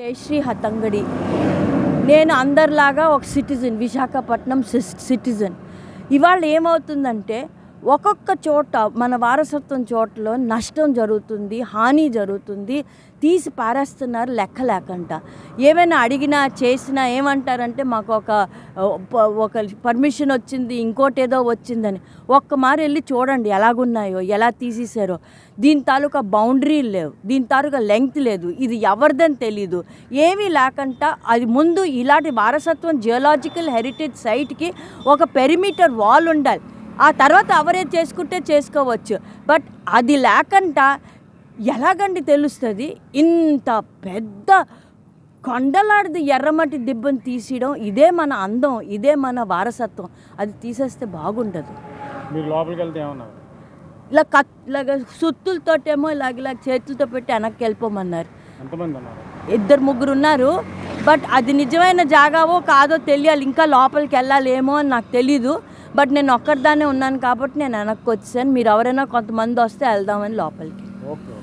జయశ్రీ హతంగడి. నేను అందరిలాగా ఒక సిటిజన్ విశాఖపట్నం సిస్- సిటిజన్. ఇవాళ ఏమవుతుందంటే ఒక్కొక్క చోట మన వారసత్వం చోటలో నష్టం జరుగుతుంది హాని జరుగుతుంది తీసి పారేస్తున్నారు లెక్క లేకంట. ఏమైనా అడిగినా చేసినా ఏమంటారంటే మాకు ఒక ప- ఒక పర్మిషన్ వచ్చింది ఇంకోటి ఏదో వచ్చిందని. ఒక్క మారు వెళ్ళి చూడండి ఎలాగున్నాయో ఎలా తీసేసారో దీని తాలూకా బౌండరీ లేవు దీని తాలూకా లెంగ్త్ లేదు ఇది ఎవరిదని తెలీదు. ఏమీ లేకుండా అది ముందు ఇలాంటి వారసత్వం జియోలాజికల్ హెరిటేజ్ సైట్కి ఒక పెరిమీటర్ వాల్ ఉండాలి. ఆ తర్వాత ఎవరే చేసుకుంటే చేసుకోవచ్చు. బట్ అది లేకుండా ఎలాగండి తెలుస్తుంది? ఇంత పెద్ద కొండలాడిది ఎర్రమట్టి దిబ్బను తీసేయడం ఇదే మన అందం ఇదే మన వారసత్వం. అది తీసేస్తే బాగుండదు. మీరు లోపలికి వెళ్తే ఏమన్నారు? ఇలా కత్ ఇలాగ సుత్తులతోటేమో ఇలాగ ఇలా చేతులతో పెట్టి వెనక్కి వెళ్ళిపోమన్నారు. ఇద్దరు ముగ్గురు ఉన్నారు. బట్ అది నిజమైన జాగావో కాదో తెలియాలి. ఇంకా లోపలికి వెళ్ళాలేమో అని నాకు తెలీదు. బట్ నేను ఒక్కరిదానే ఉన్నాను కాబట్టి నేను వెనక్కి వచ్చాను. మీరు ఎవరైనా కొంతమంది వస్తే వెళ్దామని లోపలికి. ఓకే.